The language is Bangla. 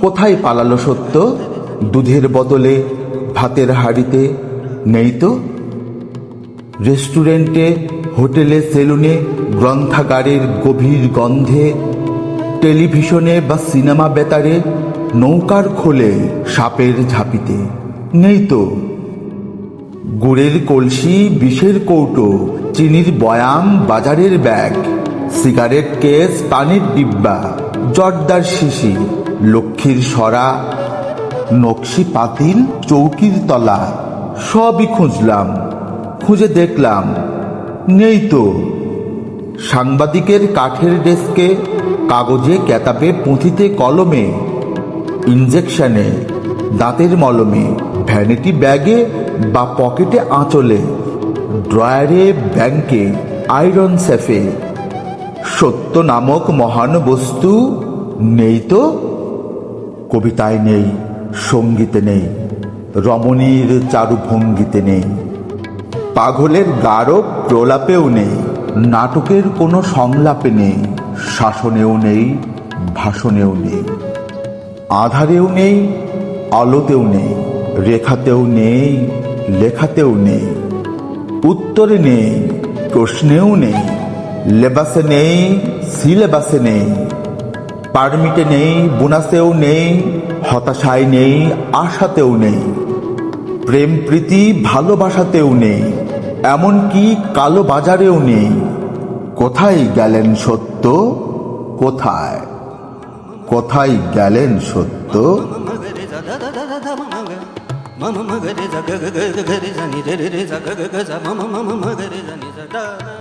কোথায় পালালো সত্য? দুধের বদলে ভাতের হাড়িতে নেই তো? রেস্টুরেন্টে, হোটেলে, সেলুনে গ্রন্থাগারের গভীর গন্ধে, টেলিভিশনে বা সিনেমা বেতারে নৌকার খোলে সাপের ঝাঁপিতে নেই তো? গুড়ের কলসি, বিষের কৌটো চিনির বয়াম বাজারের ব্যাগ, সিগারেট কেস, পানির ডিব্বা, জর্দার শিশি, লক্ষ্মীর সরা, নকশি পাতিল, চৌকির তলা, সবই খুঁজলাম, খুঁজে দেখলাম, নেই তো। সাংবাদিকের কাঠের ডেস্কে, কাগজে, কেতাবে, পুঁথিতে, কলমে ইঞ্জেকশনে দাঁতের মলমে, ভ্যানিটি ব্যাগে বা পকেটে আঁচলে ড্রয়ারে ব্যাংকে আয়রন সেফে সত্য নামক মহান বস্তু নেই তো? কবিতায় নেই, সঙ্গীতে নেই, রমণীর চারুভঙ্গিতে নেই। পাগলের গাঢ় প্রলাপেও নেই, নাটকের কোনো সংলাপে নেই, শাসনেও নেই, ভাষণেও নেই। আধারেও নেই, আলোতেও নেই, রেখাতেও নেই, লেখাতেও নেই। উত্তরে নেই, প্রশ্নেও নেই, লেবাসে নেই, সিলেবাসে নেই, পারমিটে নেই, বোনাসেও নেই, হতাশায় নেই, আশাতেও নেই, প্রেম প্রীতি ভালোবাসাতেও নেই, এমনকি কালো বাজারেও নেই, কোথায় গেলেন সত্য, কোথায় কোথায় গেলেন সত্য? Mama magareza ga ga ga ga ga re za ni re re re za ga ga ga za Mama mama magareza ni za da da da